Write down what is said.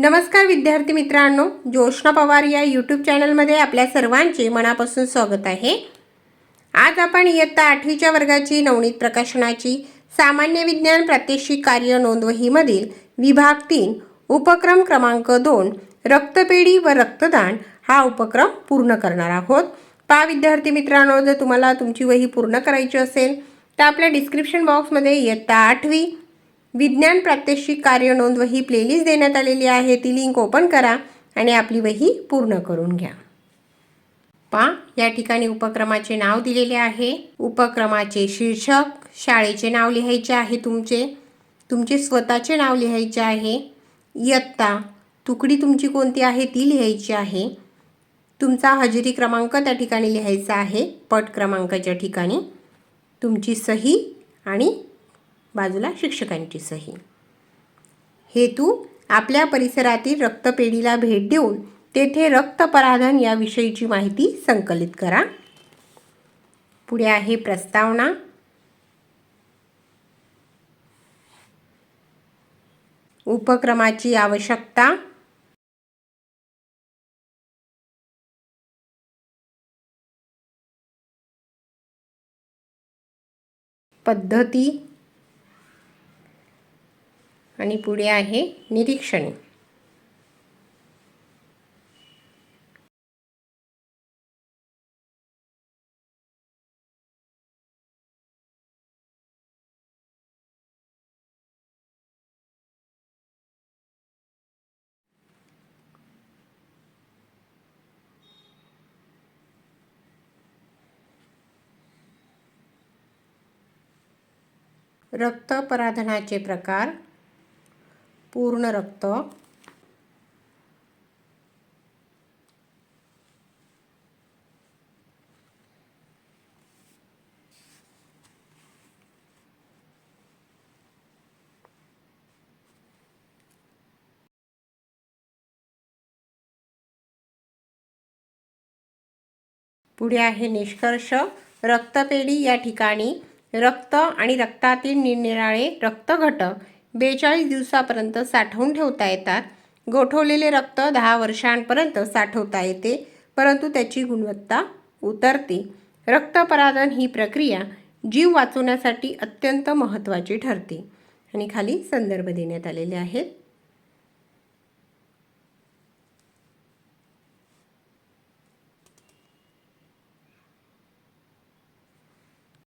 नमस्कार विद्यार्थी मित्रांनो ज्योष्णा पवार या यूट्यूब चॅनलमध्ये आपल्या सर्वांचे मनापासून स्वागत आहे. आज आपण इयत्ता आठवीच्या वर्गाची नवनीत प्रकाशनाची सामान्य विज्ञान प्रात्यक्षिक कार्य नोंदवहीमधील विभाग तीन उपक्रम क्रमांक दोन रक्तपेढी व रक्तदान हा उपक्रम पूर्ण करणार आहोत. पहा विद्यार्थी मित्रांनो जर तुम्हाला तुमची वही पूर्ण करायची असेल तर आपल्या डिस्क्रिप्शन बॉक्समध्ये इयत्ता आठवी विज्ञान प्रात्यक्षिक कार्य नोंद वही प्लेलिस्ट देण्यात आलेली आहे. ती लिंक ओपन करा आणि आपली वही पूर्ण करून घ्या. पा या ठिकाणी उपक्रमाचे नाव दिलेले आहे. उपक्रमाचे शीर्षक शाळेचे नाव लिहायचे आहे तुमचे. तुमचे स्वतःचे नाव लिहायचे आहे. इयत्ता तुकडी तुमची कोणती आहे ती लिहायची आहे. तुमचा हजेरी क्रमांक त्या ठिकाणी लिहायचा आहे. पट क्रमांकाच्या ठिकाणी. तुमची सही आणि बाजूला शिक्षकांची सही. हेतू आपल्या परिसरातील रक्तपेढीला भेट देऊन तेथे रक्तपराधन याविषयीची माहिती संकलित करा. पुढे आहे प्रस्तावना. उपक्रमाची आवश्यकता. पद्धती. आणि पुढे आहे निरीक्षणे. रक्तपराधनाचे प्रकार पूर्ण रक्त. पुढे आहे निष्कर्ष. रक्तपेढी या ठिकाणी रक्त आणि रक्तातील निरनिराळे रक्तघटक बेचाळीस दिवसापर्यंत साठवून ठेवता येतात. गोठवलेले रक्त दहा वर्षांपर्यंत साठवता येते परंतु त्याची गुणवत्ता उतरते. रक्तपराधन ही प्रक्रिया जीव वाचवण्यासाठी अत्यंत महत्त्वाची ठरते. आणि खाली संदर्भ देण्यात आलेले आहेत.